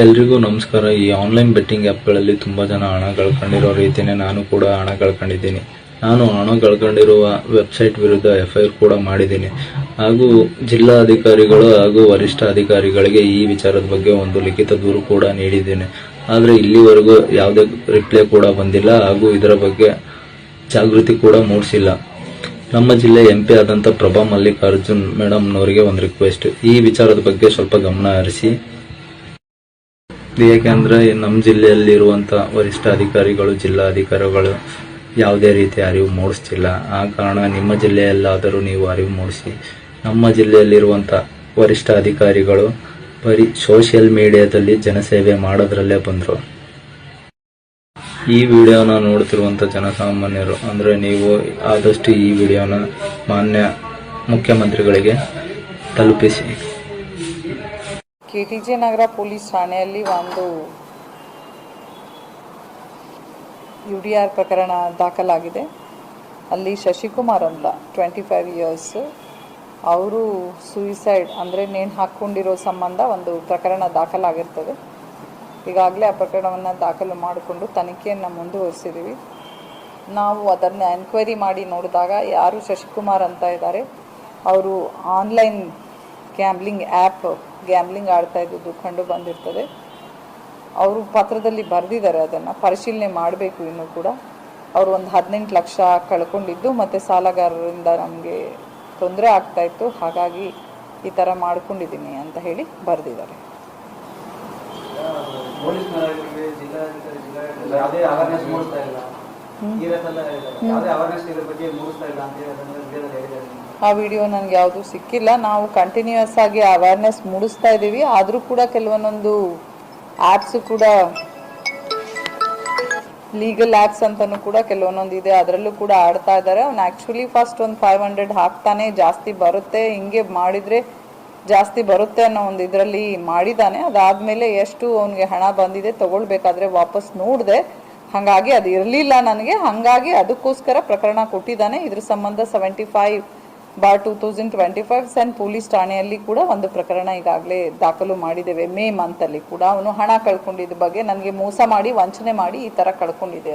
ಎಲ್ರಿಗೂ ನಮಸ್ಕಾರ. ಈ ಆನ್ಲೈನ್ ಬೆಟ್ಟಿಂಗ್ ಆ್ಯಪ್ಗಳಲ್ಲಿ ತುಂಬ ಜನ ಹಣ ಕಳ್ಕೊಂಡಿರೋ ರೀತಿಯೇ ನಾನು ಕೂಡ ಹಣ ಕಳ್ಕೊಂಡಿದ್ದೀನಿ. ನಾನು ಹಣ ಕಳ್ಕೊಂಡಿರುವ ವೆಬ್ಸೈಟ್ ವಿರುದ್ಧ ಎಫ್ ಐ ಆರ್ ಕೂಡ ಮಾಡಿದ್ದೀನಿ. ಹಾಗೂ ಜಿಲ್ಲಾ ಅಧಿಕಾರಿಗಳು ಹಾಗೂ ವರಿಷ್ಠ ಅಧಿಕಾರಿಗಳಿಗೆ ಈ ವಿಚಾರದ ಬಗ್ಗೆ ಒಂದು ಲಿಖಿತ ದೂರು ಕೂಡ ನೀಡಿದ್ದೇನೆ. ಆದರೆ ಇಲ್ಲಿವರೆಗೂ ಯಾವುದೇ ರಿಪ್ಲೈ ಕೂಡ ಬಂದಿಲ್ಲ ಹಾಗೂ ಇದರ ಬಗ್ಗೆ ಜಾಗೃತಿ ಕೂಡ ಮೂಡಿಸಿಲ್ಲ. ನಮ್ಮ ಜಿಲ್ಲೆ ಎಂ ಪಿ ಆದಂಥ ಪ್ರಭಾ ಮಲ್ಲಿಕಾರ್ಜುನ್ ಮೇಡಮ್ನವರಿಗೆ ಒಂದು ರಿಕ್ವೆಸ್ಟ್ ಈ ವಿಚಾರದ ಬಗ್ಗೆ ಸ್ವಲ್ಪ ಗಮನ ಹರಿಸಿ. ಏಕೆಂದರೆ ನಮ್ಮ ಜಿಲ್ಲೆಯಲ್ಲಿರುವಂಥ ವರಿಷ್ಠ ಅಧಿಕಾರಿಗಳು ಜಿಲ್ಲಾ ಅಧಿಕಾರಿಗಳು ಯಾವುದೇ ರೀತಿ ಅರಿವು ಮೂಡಿಸ್ತಿಲ್ಲ. ಆ ಕಾರಣ ನಿಮ್ಮ ಜಿಲ್ಲೆಯಲ್ಲಾದರೂ ನೀವು ಅರಿವು ಮೂಡಿಸಿ. ನಮ್ಮ ಜಿಲ್ಲೆಯಲ್ಲಿರುವಂಥ ವರಿಷ್ಠ ಅಧಿಕಾರಿಗಳು ಬರೀ ಸೋಷಿಯಲ್ ಮೀಡಿಯಾದಲ್ಲಿ ಜನಸೇವೆ ಮಾಡೋದ್ರಲ್ಲೇ ಬಂದರು. ಈ ವಿಡಿಯೋನ ನೋಡ್ತಿರುವಂಥ ಜನಸಾಮಾನ್ಯರು, ಅಂದರೆ ನೀವು ಆದಷ್ಟು ಈ ವಿಡಿಯೋನ ಮಾನ್ಯ ಮುಖ್ಯಮಂತ್ರಿಗಳಿಗೆ ತಲುಪಿಸಿ. K T J Nagar police ಠಾಣೆಯಲ್ಲಿ ಒಂದು ಯು ಡಿ ಆರ್ ಪ್ರಕರಣ ದಾಖಲಾಗಿದೆ. ಅಲ್ಲಿ ಶಶಿಕುಮಾರ್ ಅಂತ ಟ್ವೆಂಟಿ ಫೈವ್ ಇಯರ್ಸ್ ಅವರು ಸೂಯಿಸೈಡ್ ಅಂದರೆ ನೇಣು ಹಾಕ್ಕೊಂಡಿರೋ ಸಂಬಂಧ ಒಂದು ಪ್ರಕರಣ ದಾಖಲಾಗಿರ್ತದೆ. ಈಗಾಗಲೇ ಆ ಪ್ರಕರಣವನ್ನು ದಾಖಲು ಮಾಡಿಕೊಂಡು ತನಿಖೆಯನ್ನು ಮುಂದುವರಿಸಿದ್ದೀವಿ ನಾವು ಅದನ್ನು ಎನ್ಕ್ವೈರಿ ಮಾಡಿ ನೋಡಿದಾಗ ಯಾರು ಶಶಿಕುಮಾರ್ ಅಂತ ಇದ್ದಾರೆ, ಅವರು ಆನ್ಲೈನ್ ಗ್ಯಾಮ್ಲಿಂಗ್ ಆ್ಯಪ್ ಗ್ಯಾಮ್ಲಿಂಗ್ ಆಡ್ತಾ ಇದ್ದದ್ದು ಕಂಡು ಬಂದಿರ್ತದೆ. ಅವರು ಪತ್ರದಲ್ಲಿ ಬರೆದಿದ್ದಾರೆ ಅದನ್ನು ಪರಿಶೀಲನೆ ಮಾಡಬೇಕು ಇನ್ನೂ ಕೂಡ. ಅವರು ಒಂದು ಹದಿನೆಂಟು ಲಕ್ಷ ಕಳ್ಕೊಂಡಿದ್ದು ಮತ್ತು ಸಾಲಗಾರರಿಂದ ನಮಗೆ ತೊಂದರೆ ಆಗ್ತಾ ಇತ್ತು. ಹಾಗಾಗಿ ಈ ಥರ ಮಾಡ್ಕೊಂಡಿದ್ದೀನಿ ಅಂತ ಹೇಳಿ ಬರೆದಿದ್ದಾರೆ. ಪೊಲೀಸ್ ಆ ವಿಡಿಯೋ ನನಗೆ ಯಾವುದು ಸಿಕ್ಕಿಲ್ಲ. ನಾವು ಕಂಟಿನ್ಯೂಯಸ್ ಆಗಿ ಅವೇರ್ನೆಸ್ ಮೂಡಿಸ್ತಾ ಇದ್ದೀವಿ. ಆದರೂ ಕೂಡ ಕೆಲವೊಂದೊಂದು ಆ್ಯಪ್ಸು ಕೂಡ ಲೀಗಲ್ ಆ್ಯಪ್ಸ್ ಅಂತಲೂ ಕೂಡ ಕೆಲವೊಂದೊಂದು ಇದೆ. ಅದರಲ್ಲೂ ಕೂಡ ಆಡ್ತಾ ಇದ್ದಾರೆ. ಅವ್ನು ಆ್ಯಕ್ಚುಲಿ ಫಸ್ಟ್ ಒಂದು ಫೈವ್ ಹಂಡ್ರೆಡ್ ಹಾಕ್ತಾನೆ, ಜಾಸ್ತಿ ಬರುತ್ತೆ. ಹಿಂಗೆ ಮಾಡಿದರೆ ಜಾಸ್ತಿ ಬರುತ್ತೆ ಅನ್ನೋ ಒಂದು ಇದರಲ್ಲಿ ಮಾಡಿದ್ದಾನೆ ಅದಾದಮೇಲೆ ಎಷ್ಟು ಅವನಿಗೆ ಹಣ ಬಂದಿದೆ ತಗೊಳ್ಬೇಕಾದ್ರೆ ವಾಪಸ್ ನೋಡಿದೆ. ಹಾಗಾಗಿ ಅದು ಇರಲಿಲ್ಲ ನನಗೆ. ಹಾಗಾಗಿ ಅದಕ್ಕೋಸ್ಕರ ಪ್ರಕರಣ ಕೊಟ್ಟಿದ್ದಾನೆ. ಇದ್ರ ಸಂಬಂಧ seventy five bar two thousand twenty five CEN police ಠಾಣೆಯಲ್ಲಿ ಕೂಡ ಒಂದು ಪ್ರಕರಣ ಈಗಾಗಲೇ ದಾಖಲು ಮಾಡಿದ್ದೇವೆ. ಮೇ ಮಂತಲ್ಲಿ ಕೂಡ ಅವನು ಹಣ ಕಳ್ಕೊಂಡಿದ್ದ ಬಗ್ಗೆ ನನಗೆ ಮೋಸ ಮಾಡಿ, ವಂಚನೆ ಮಾಡಿ ಈ ಥರ ಕಳ್ಕೊಂಡಿದ್ದಾರೆ.